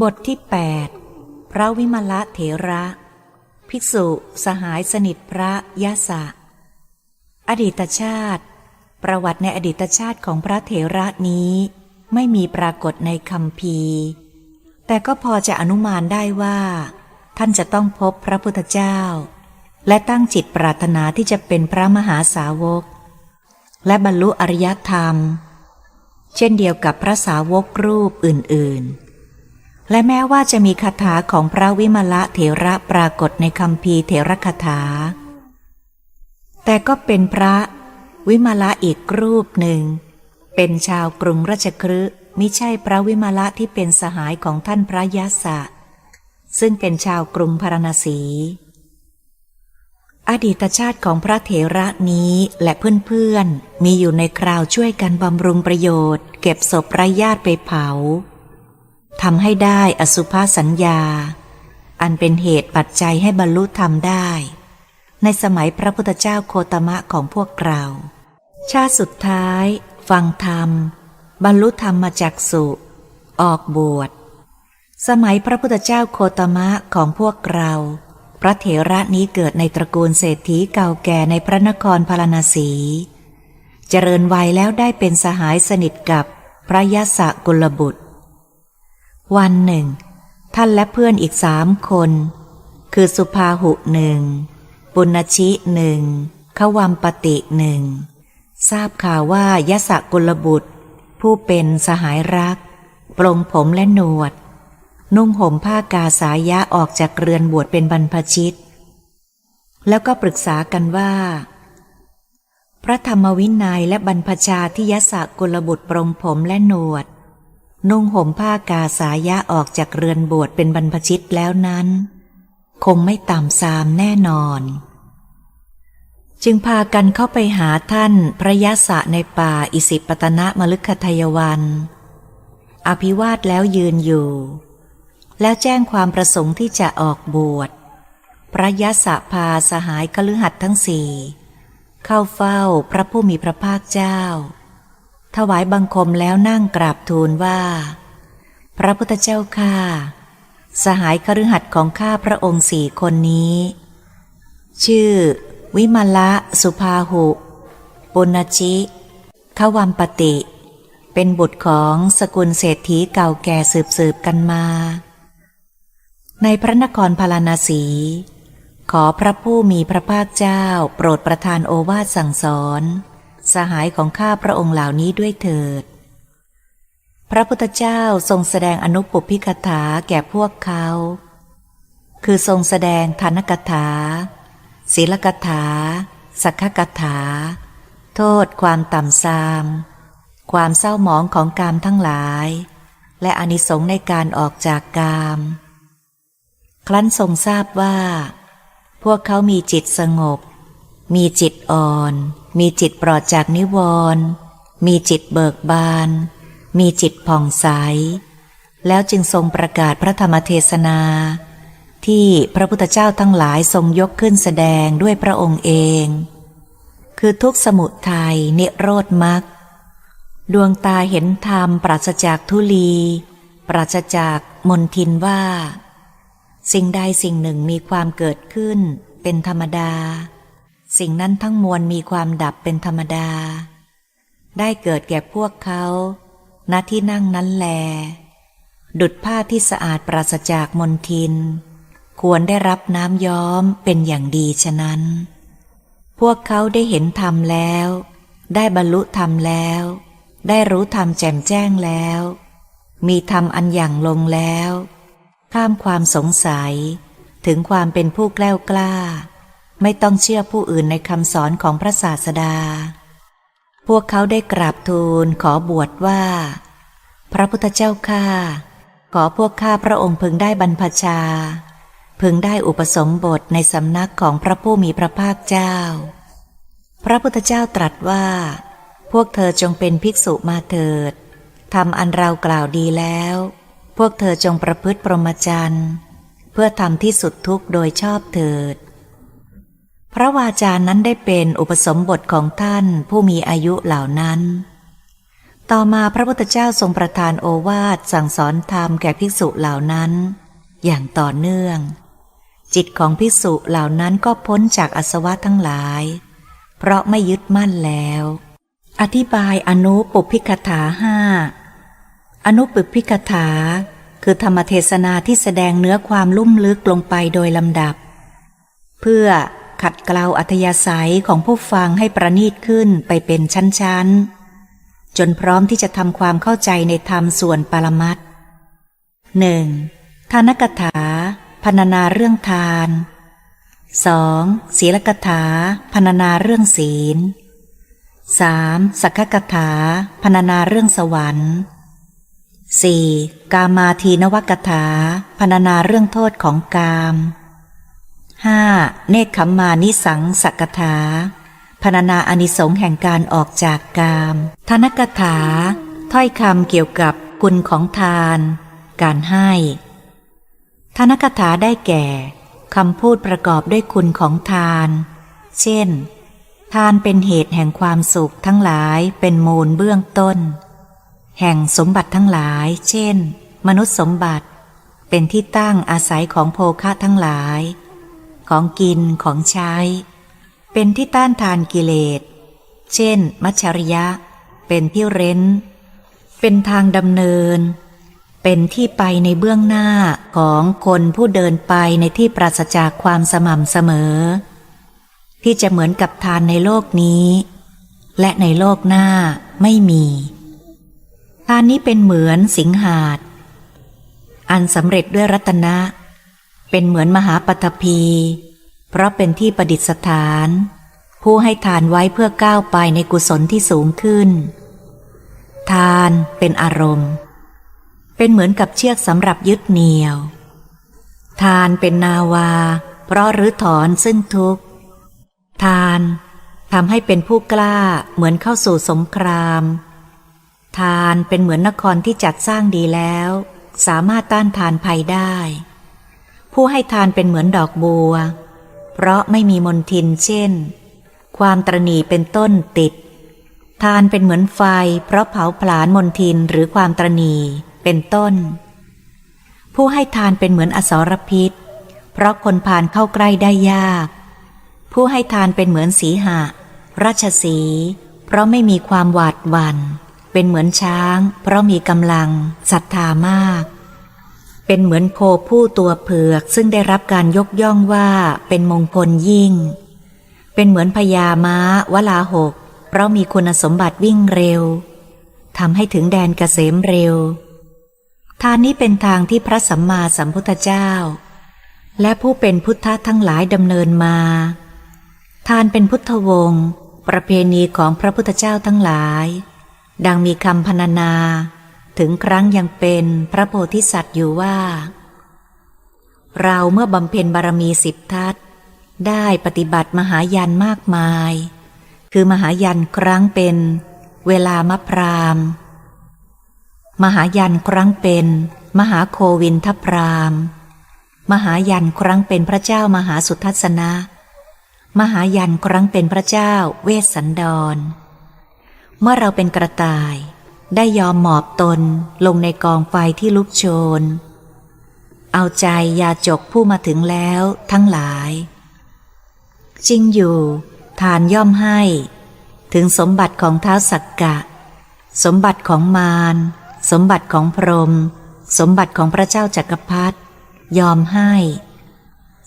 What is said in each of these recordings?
บทที่ 8 พระวิมละเถระ ภิกษุสหายสนิทพระยะสะ อดีตชาติ ประวัติในอดีตชาติของพระเถระนี้ไม่มีปรากฏในคำพีร์แต่ก็พอจะอนุมานได้ว่า ท่านจะต้องพบพระพุทธเจ้า และตั้งจิตปรารถนาที่จะเป็นพระมหาสาวก และบรรลุอริยธรรม เช่นเดียวกับพระสาวกรูปอื่นๆ และแม้ว่าจะมีคาถาของพระวิมละเถระปรากฏในคำพีเถระคาถา แต่ก็เป็นพระวิมละอีกรูปหนึ่ง เป็นชาวกรุงราชคฤห์มิใช่พระวิมละที่เป็นสหายของท่านพระยะสะ ซึ่งเป็นชาวกรุงพาราณสี อดีตชาติของพระเถระนี้และเพื่อนๆ มีอยู่ในคราวช่วยกันบำรุงประโยชน์ เก็บศพไร้ญาติไปเผา ทำให้ได้อสุภาสัญญา อันเป็นเหตุปัจจัยให้บรรลุธรรมได้ ในสมัยพระพุทธเจ้าโคตมะของพวกเรา ชาติสุดท้าย ฟังธรรม บรรลุธรรมมาจากสุ ออกบวช สมัยพระพุทธเจ้าโคตมะของพวกเรา พระเถระนี้เกิดในตระกูลเศรษฐีเก่าแก่ในพระนครพาราณสี เจริญวัยแล้วได้เป็นสหายสนิทกับพระยศกุลบุตร วันหนึ่ง ท่านและเพื่อนอีกสามคน คือสุภาหุหนึ่ง ปุณชิหนึ่งขวัมปติหนึ่ง ทราบข่าวว่ายศกุลบุตร ผู้เป็นสหายรัก ปรงผมและหนวด นุ่งห่มผ้ากาสายะออกจากเรือนบวชเป็นบรรพชิต แล้วก็ปรึกษากันว่า พระธรรมวินัยและบรรพชาที่ยศกุลบุตรปรงผมและหนวด นุ่งห่มผ้ากาสายะออกจากเรือนบวชเป็นบรรพชิตแล้วนั้น คงไม่ต่ำซามแน่นอน จึงพากันเข้าไปหาท่านพระยะสะในป่าอิสิปตนะมลึกขทยวัน อภิวาทแล้วยืนอยู่ แล้วแจ้งความประสงค์ที่จะออกบวช พระยะสะพาสหายคฤหัสทั้งสี่ เข้าเฝ้าพระผู้มีพระภาคเจ้า ถวายบังคมแล้วนั่งกราบทูลว่า พระพุทธเจ้าข้าสหายคฤหัสถ์ของข้าพระองค์สี่คนนี้ ชื่อ วิมละสุภาหุ ปุณชิขวัมปติ เป็นบุตรของสกุลเศรษฐีเก่าแก่สืบสืบกันมา ในพระนครพาราณสี ขอพระผู้มีพระภาคเจ้าโปรดประทานโอวาทสั่งสอน สหายของข้าพระองค์เหล่านี้ด้วยเถิด พระพุทธเจ้าทรงแสดงอนุปพิกถาแก่พวกเขา คือทรงแสดงธนกถา ศีลกถา สักขกถา โทษความต่ำทราม ความเศร้าหมองของกามทั้งหลาย และอนิสงส์ในการออกจากกาม ครั้นทรงทราบว่า พวกเขามีจิตสงบ มีจิตอ่อน มีจิตปลอดจากนิวรณ์มีจิตเบิกบาน มีจิตผ่องใส แล้วจึงทรงประกาศพระธรรมเทศนา ที่พระพุทธเจ้าทั้งหลายทรงยกขึ้นแสดงด้วยพระองค์เอง คือทุกสมุทัยนิโรธมรรคดวงตาเห็นธรรมปราศจากทุลี ปราศจากมนทินว่า สิ่งใดสิ่งหนึ่งมีความเกิดขึ้นเป็นธรรมดา สิ่งนั้นทั้งมวลมีความดับเป็นธรรมดา ได้เกิดแก่พวกเขาณที่นั่งนั้นแล ดุดผ้าที่สะอาดปราศจากมนทิน ควรได้รับน้ำย้อมเป็นอย่างดีฉะนั้น พวกเขาได้เห็นธรรมแล้ว ได้บรรลุธรรมแล้ว ได้รู้ธรรมแจ่มแจ้งแล้ว มีธรรมอันอย่างลงแล้ว ข้ามความสงสัยถึงความเป็นผู้แกล้วกล้า ไม่ต้องเชื่อผู้อื่นในคำสอนของพระศาสดา พวกเขาได้กราบทูลขอบวชว่า พระพุทธเจ้าข้าขอพวกข้าพระองค์พึงได้บรรพชา พึงได้อุปสมบทในสำนักของพระผู้มีพระภาคเจ้า พระพุทธเจ้าตรัสว่า พวกเธอจงเป็นภิกษุมาเถิดทำอันเรากล่าวดีแล้ว พวกเธอจงประพฤติปรมจรรย์เพื่อทำที่สุดทุกโดยชอบเถิด พระวาจานั้นได้เป็นอุปสมบทของท่านผู้มีอายุเหล่านั้น ต่อมาพระพุทธเจ้าทรงประทานโอวาทสั่งสอนธรรมแก่ภิกษุเหล่านั้น อย่างต่อเนื่อง จิตของภิกษุเหล่านั้นก็พ้นจากอสวะทั้งหลาย เพราะไม่ยึดมั่นแล้ว อธิบายอนุปุพิกถาห้าอนุปุพพิกถา คือธรรมเทศนาที่แสดงเนื้อความลุ่มลึกลงไปโดยลำดับ เพื่อ ขัดเกลาอัธยาศัยของผู้ฟังให้ประณีตขึ้นไปเป็นชั้นๆ จนพร้อมที่จะทำความเข้าใจในธรรมส่วนปรมัตหนึ่งทานกถาพรรณนาเรื่องทาน 2. ศีลกถาพรรณนาเรื่องศีล 3. สักขกถาพรรณนาเรื่องสวรรค์ 4. กามาทีนวกถาพรรณนาเรื่องโทษของกาม 5. เนคขมมานิสังสักถาพรรณนาอนิสงส์แห่งการออกจากกามทานกถา ถ้อยคำเกี่ยวกับคุณของทาน การให้ทานกถาได้แก่คำพูดประกอบด้วยคุณของทาน เช่น ทานเป็นเหตุแห่งความสุขทั้งหลายเป็นมูลเบื้องต้น แห่งสมบัติทั้งหลาย เช่น มนุษย์สมบัติ เป็นที่ตั้งอาศัยของโภคะทั้งหลาย ของกินของใช้ เป็นที่ต้านทานกิเลส เช่น มัชชริยะ เป็นที่เร้น เป็นทางดำเนิน เป็นที่ไปในเบื้องหน้าของคนผู้เดินไปในที่ปราศจากความสม่ำเสมอ ที่จะเหมือนกับทานในโลกนี้ และในโลกหน้าไม่มีทานนี้เป็นเหมือนสิงหาด อันสำเร็จด้วยรัตนะ เป็นเหมือนมหาปฐพีเพราะเป็นที่ประดิษฐาน ผู้ให้ทานไว้เพื่อก้าวไปในกุศลที่สูงขึ้น ทานเป็นอารมณ์ เป็นเหมือนกับเชือกสำหรับยึดเหนี่ยว ทานเป็นนาวา เพราะรื้อถอนซึ่งทุกข์ ทานทำให้เป็นผู้กล้าเหมือนเข้าสู่สงคราม ทานเป็นเหมือนนครที่จัดสร้างดีแล้ว สามารถต้านทานภัยได้ ผู้ให้ทานเป็นเหมือนดอกบัว เพราะไม่มีมนทินเช่น ความตรณีเป็นต้นติด ทานเป็นเหมือนไฟ เพราะเผาผลาญมนทินหรือความตรณีเป็นต้น ผู้ให้ทานเป็นเหมือนอสรพิษ เพราะคนผ่านเข้าใกล้ได้ยาก ผู้ให้ทานเป็นเหมือนสีหะราชสี เพราะไม่มีความหวาดหวัน่นเป็นเหมือนช้าง เพราะมีกำลังศรัทธามาก เป็นเหมือนโคผู้ตัวเผือก ซึ่งได้รับการยกย่องว่าเป็นมงคลยิ่ง เป็นเหมือนพญาม้าวลาหก เพราะมีคุณสมบัติวิ่งเร็วทำให้ถึงแดนเกษมเร็ว ทานนี้เป็นทางที่พระสัมมาสัมพุทธเจ้า และผู้เป็นพุทธะทั้งหลายดำเนินมา ทานเป็นพุทธวงศ์ประเพณีของพระพุทธเจ้าทั้งหลาย ดังมีคำพรรณนา ถึงครั้งยังเป็นพระโพธิสัตว์อยู่ว่า เราเมื่อบำเพ็ญบารมีสิบทัศได้ปฏิบัติมหายันมากมาย คือมหายันครั้งเป็น เวลามะพรามมหายันครั้งเป็น มหาโควินทพรามมหายันครั้งเป็นพระเจ้ามหาสุทัศนะ มหายันครั้งเป็นพระเจ้าเวสสันดร เมื่อเราเป็นกระต่าย ได้ยอมหมอบตนลงในกองไฟที่ลุกโชน เอาใจยาจกผู้มาถึงแล้วทั้งหลาย จริงอยู่ ทานย่อมให้ ถึงสมบัติของเท้าสักกะ สมบัติของมาร สมบัติของพรหมสมบัติของพระเจ้าจักรพรรดิยอมให้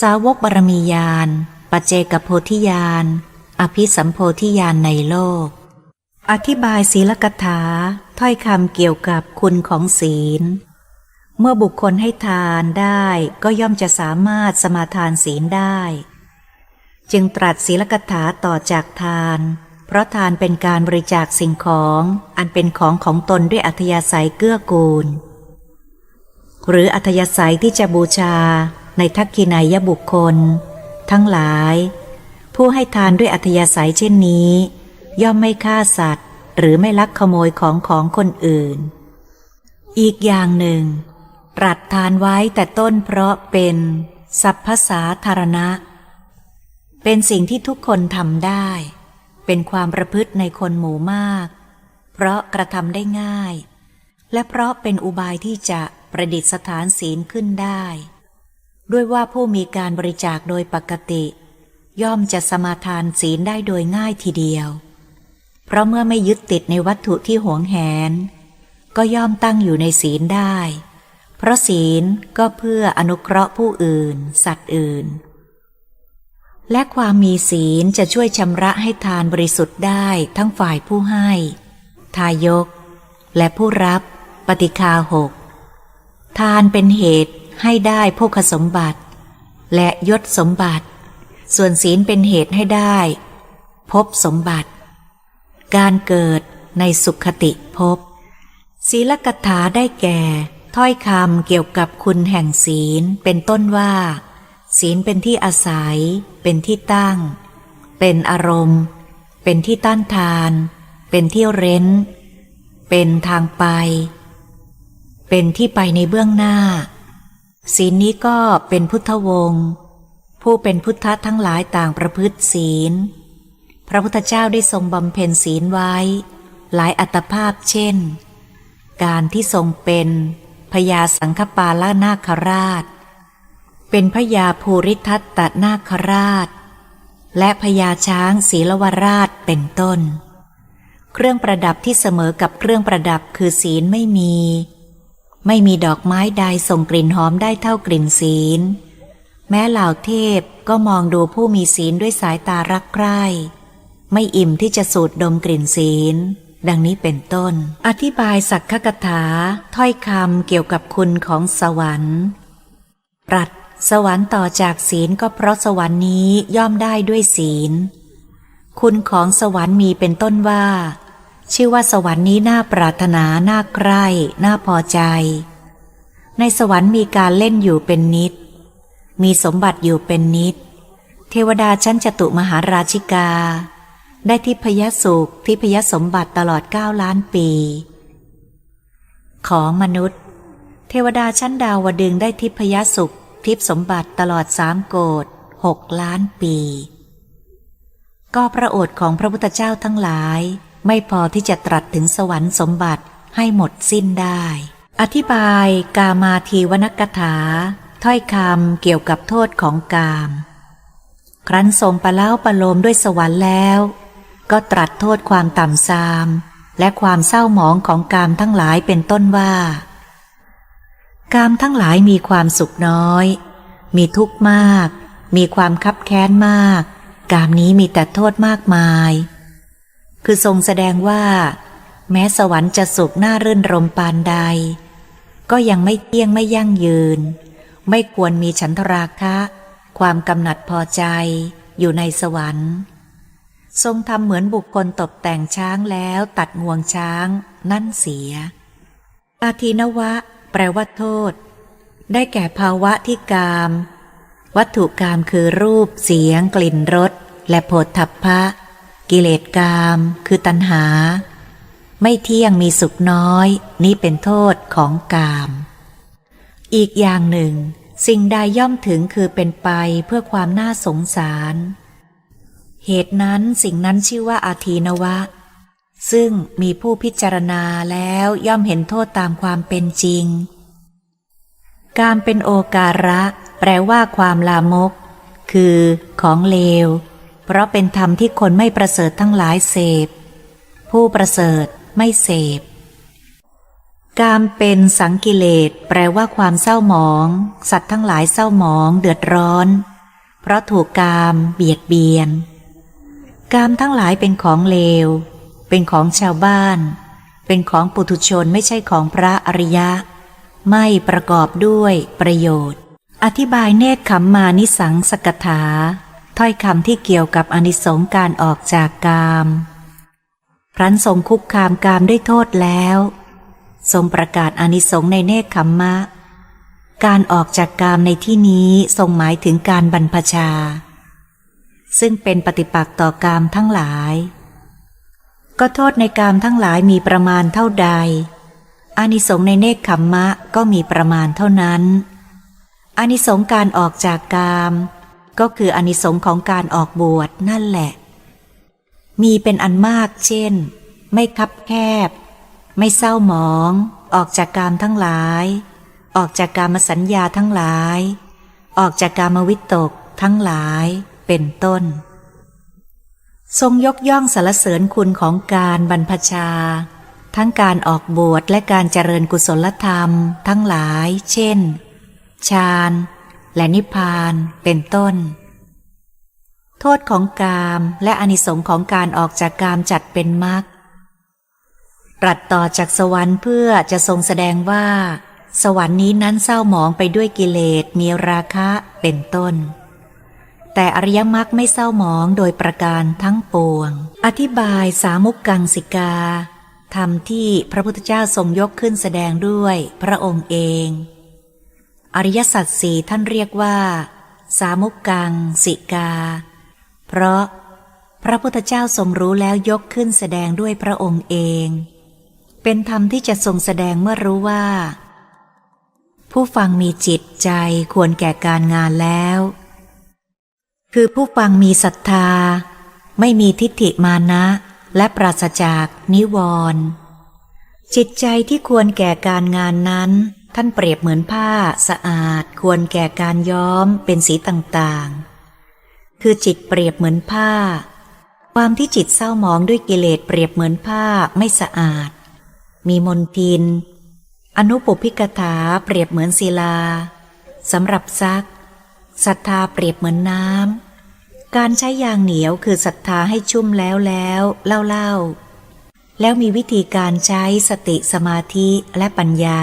สาวกบารมียาน ปัจเจกโพธิญาณอภิสัมโพธิญาณในโลก อธิบายศีลกถา ถ้อยคำเกี่ยวกับคุณของศีล เมื่อบุคคลให้ทานได้ก็ย่อมจะสามารถสมาทานศีลได้ จึงตรัสศีลกถาต่อจากทาน เพราะทานเป็นการบริจาคสิ่งของอันเป็นของของตนด้วยอัธยาศัยเกื้อกูล หรืออัธยาศัยที่จะบูชาในทักขินายบุคคล ทั้งหลาย ผู้ให้ทานด้วยอัธยาศัยเช่นนี้ ย่อมไม่ฆ่าสัตว์ หรือไม่ลักขโมยของของคนอื่น อีกอย่างหนึ่ง ตรัสทานไว้แต่ต้นเพราะเป็น สัพพสาธารณะ เป็นสิ่งที่ทุกคนทำได้ เป็นความประพฤติในคนหมู่มาก เพราะกระทำได้ง่าย และเพราะเป็นอุบายที่จะประดิษฐานศีลขึ้นได้ ด้วยว่าผู้มีการบริจาคโดยปกติ ย่อมจะสมาทานศีลได้โดยง่ายทีเดียว เพราะเมื่อไม่ยึดติดในวัตถุที่หวงแหน ก็ย่อมตั้งอยู่ในศีลได้ เพราะศีลก็เพื่ออนุเคราะห์ผู้อื่น สัตว์อื่น และความมีศีลจะช่วยชำระให้ทานบริสุทธิ์ได้ทั้งฝ่ายผู้ให้ ทายก และผู้รับ ปฏิคาหก ทานเป็นเหตุให้ได้โภคสมบัติ และยศสมบัติ ส่วนศีลเป็นเหตุให้ได้ พบสมบัติ การเกิดในสุขติภพศีลกถาได้แก่ ถ้อยคำเกี่ยวกับคุณแห่งศีลเป็นต้นว่า ศีลเป็นที่อาศัย เป็นที่ตั้ง เป็นอารมณ์ เป็นที่ต้านทาน เป็นที่เร้น เป็นทางไป เป็นที่ไปในเบื้องหน้า ศีลนี้ก็เป็นพุทธวงศ์ผู้เป็นพุทธทั้งหลายต่างประพฤติศีล พระพุทธเจ้าได้ทรงบำเพ็ญศีลไว้ หลายอัตภาพเช่น การที่ทรงเป็นพญาสังฆปาลนาคราช เป็นพญาภูริทัตตนาคราช และพญาช้างศีลวราชเป็นต้น เครื่องประดับที่เสมอกับเครื่องประดับคือศีลไม่มี ไม่มีดอกไม้ใดส่งกลิ่นหอมได้เท่ากลิ่นศีล แม้เหล่าเทพก็มองดูผู้มีศีลด้วยสายตารักใคร่ ไม่อิ่มที่จะสูดดมกลิ่นศีล ดังนี้เป็นต้น อธิบายสักขกถา ถ้อยคำเกี่ยวกับคุณของสวรรค์ปรัดสวรรค์ต่อจากศีลก็เพราะสวรรค์นี้ย่อมได้ด้วยศีล คุณของสวรรค์มีเป็นต้นว่า ชื่อว่าสวรรค์นี้น่าปรารถนาน่าใคร่น่าพอใจ ในสวรรค์มีการเล่นอยู่เป็นนิด มีสมบัติอยู่เป็นนิด เทวดาชั้นจตุมหาราชิกา ได้ทิพยสุขทิพยสมบัติตลอดเก้าล้านปี ของมนุษย์ เทวดาชั้นดาวดึงได้ทิพยสุข ทิพสมบัติตลอดสามโกดหกล้านปี ก็พระโอษฐ์ของพระพุทธเจ้าทั้งหลาย ไม่พอที่จะตรัสถึงสวรรค์สมบัติให้หมดสิ้นได้ อธิบายกามาทีวนกถา ถ้อยคำเกี่ยวกับโทษของกาม ครั้นทรงประเล่าประโลมด้วยสวรรค์แล้ว ก็ตรัสโทษความต่ำทราม และความเศร้าหมองของกามทั้งหลายเป็นต้นว่า กามทั้งหลายมีความสุขน้อย มีทุกข์มาก มีความคับแค้นมาก กามนี้มีแต่โทษมากมาย คือทรงแสดงว่า แม้สวรรค์จะสุขน่ารื่นรมปานใด ก็ยังไม่เที่ยงไม่ยั่งยืน ไม่ควรมีฉันทราคะ ความกำหนัดพอใจอยู่ในสวรรค์ ทรงทำเหมือนบุคคลตกแต่งช้างแล้วตัดงวงช้าง นั่นเสีย อาทินวะ แปลว่าโทษ ได้แก่ภาวะที่กาม วัตถุกามคือรูปเสียง กลิ่นรสและโผฏฐัพพะ กิเลสกาม คือตัณหา ไม่เที่ยงมีสุขน้อย นี่เป็นโทษของกาม อีกอย่างหนึ่ง สิ่งใดย่อมถึงคือเป็นไปเพื่อความน่าสงสาร เหตุนั้นสิ่งนั้นชื่อว่าอาทีนวะ ซึ่งมีผู้พิจารณาแล้วย่อมเห็นโทษตามความเป็นจริง การเป็นโอการะ แปลว่าความลามก คือของเลว เพราะเป็นธรรมที่คนไม่ประเสริฐทั้งหลายเสพ ผู้ประเสริฐไม่เสพการเป็นสังกิเลสแปลว่าความเศร้าหมอง สัตว์ทั้งหลายเศร้าหมองเดือดร้อน เพราะถูกกามเบียดเบียน กามทั้งหลายเป็นของเลว เป็นของชาวบ้าน เป็นของปุถุชนไม่ใช่ของพระอริยะ ไม่ประกอบด้วยประโยชน์ อธิบายเนตขมมานิสังสกถา ถ้อยคำที่เกี่ยวกับอนิสงการออกจากกามครั้นทรงคุกคามกามด้วยโทษแล้ว ทรงประกาศอนิสงในเนคขมมะ การออกจากกามในที่นี้ทรงหมายถึงการบรรพชา ซึ่งเป็นปฏิปักษ์ต่อกามทั้งหลาย ก็โทษในกามทั้งหลายมีประมาณเท่าใด อานิสงส์ในเนคขมมะก็มีประมาณเท่านั้น อานิสงส์การออกจากกาม ก็คืออานิสงส์ของการออกบวชนั่นแหละ มีเป็นอันมากเช่น ไม่คับแคบ ไม่เศร้าหมอง ออกจากกามทั้งหลาย ออกจากกามสัญญาทั้งหลาย ออกจากกามวิตกทั้งหลาย เป็นต้น ทรงยกย่องสรรเสริญคุณของการบรรพชา ทั้งการออกบวชและการเจริญกุศลธรรม ทั้งหลาย เช่น ฌาน และนิพพาน เป็นต้น โทษของกามและอนิสงส์ของการออกจากกามจัดเป็นมรรคตรัสต่อจากสวรรค์เพื่อจะทรงแสดงว่า สวรรค์นี้นั้นเศร้าหมองไปด้วยกิเลสมีราคะเป็นต้น แต่อริยมรรคไม่เศร้าหมองโดยประการทั้งปวง อธิบายสามุกกังสิกาธรรมที่พระพุทธเจ้าทรงยกขึ้นแสดงด้วยพระองค์เอง อริยสัจสี่ท่านเรียกว่า สามุกกังสิกา เพราะพระพุทธเจ้าทรงรู้แล้วยกขึ้นแสดงด้วยพระองค์เอง เป็นธรรมที่จะทรงแสดงเมื่อรู้ว่า ผู้ฟังมีจิตใจควรแก่การงานแล้ว คือผู้ฟังมีศรัทธา ไม่มีทิฏฐิมานะ และปราศจากนิวรณ์จิตใจที่ควรแก่การงานนั้น ท่านเปรียบเหมือนผ้าสะอาด ควรแก่การย้อมเป็นสีต่างๆ คือจิตเปรียบเหมือนผ้า ความที่จิตเศร้าหมองด้วยกิเลสเปรียบเหมือนผ้าไม่สะอาด มีมนทิน อนุปุพิกถาเปรียบเหมือนศิลาสำหรับซักศรัทธาเปรียบเหมือนน้ำ การใช้ยางเหนียวคือศรัทธาให้ชุ่มแล้วแล้วเล่าเล่าแล้วมีวิธีการใช้สติสมาธิและปัญญา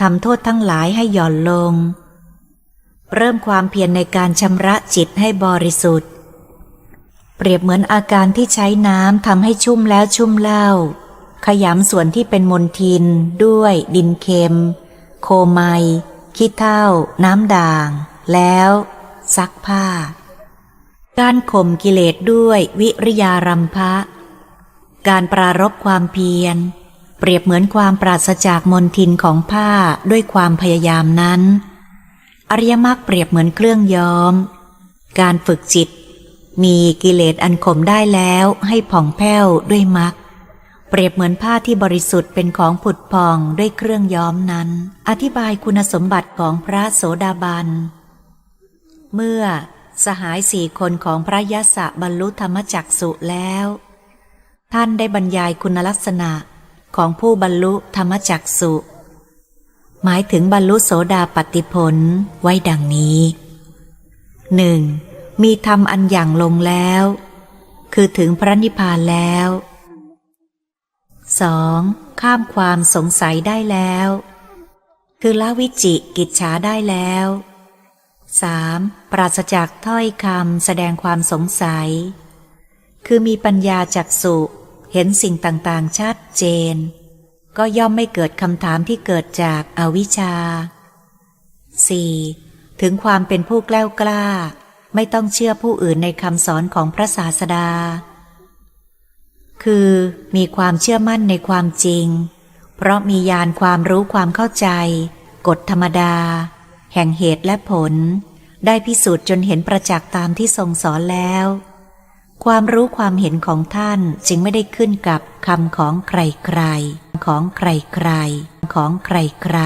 ทำโทษทั้งหลายให้หย่อนลง เริ่มความเพียรในการชำระจิตให้บริสุทธิ์ เปรียบเหมือนอาการที่ใช้น้ำทำให้ชุ่มแล้วชุ่มเล่า ขยำส่วนที่เป็นมลทิน ด้วย ดินเค็ม โคไมขี้เถ้าน้ำด่าง แล้ว ซักผ้า การข่มกิเลสด้วยวิริยารัมภะ การปรารบความเพียร เปรียบเหมือนความปราศจากมลทินของผ้าด้วยความพยายามนั้น อริยมรรคเปรียบเหมือนเครื่องย้อม การฝึกจิต มีกิเลสอันข่มได้แล้วให้ผ่องแผ้วด้วยมรรคเปรียบเหมือนผ้าที่บริสุทธิ์เป็นของผุดพองด้วยเครื่องย้อมนั้น อธิบายคุณสมบัติของพระโสดาบัน เมื่อ สหายสี่คนของพระยศบรรลุธรรมจักสุแล้ว ท่านได้บรรยายคุณลักษณะของผู้บรรลุธรรมจักสุหมายถึงบรรลุโสดาปติผลไว้ดังนี้หนึ่งมีธรรมอันอย่างลงแล้ว คือถึงพระนิพพานแล้ว 2. ข้ามความสงสัยได้แล้ว คือละวิจิกิจฉาได้แล้ว 3. ปราศจากถ้อยคำแสดงความสงสัย คือมีปัญญาจักสุเห็นสิ่งต่างๆ ชัดเจน ก็ย่อมไม่เกิดคำถามที่เกิดจากอาวิชชา 4. ถึงความเป็นผู้แกล้วกล้า ไม่ต้องเชื่อผู้อื่นในคำสอนของพระศาสดา คือมีความเชื่อมั่นในความจริง เพราะมีญาณความรู้ความเข้าใจ กฎธรรมดา แห่งเหตุและผล ได้พิสูจน์จนเห็นประจักษ์ตามที่ทรงสอนแล้ว ความรู้ความเห็นของท่านจึงไม่ได้ขึ้นกับคำของใครๆ ของใครๆ ของใครๆ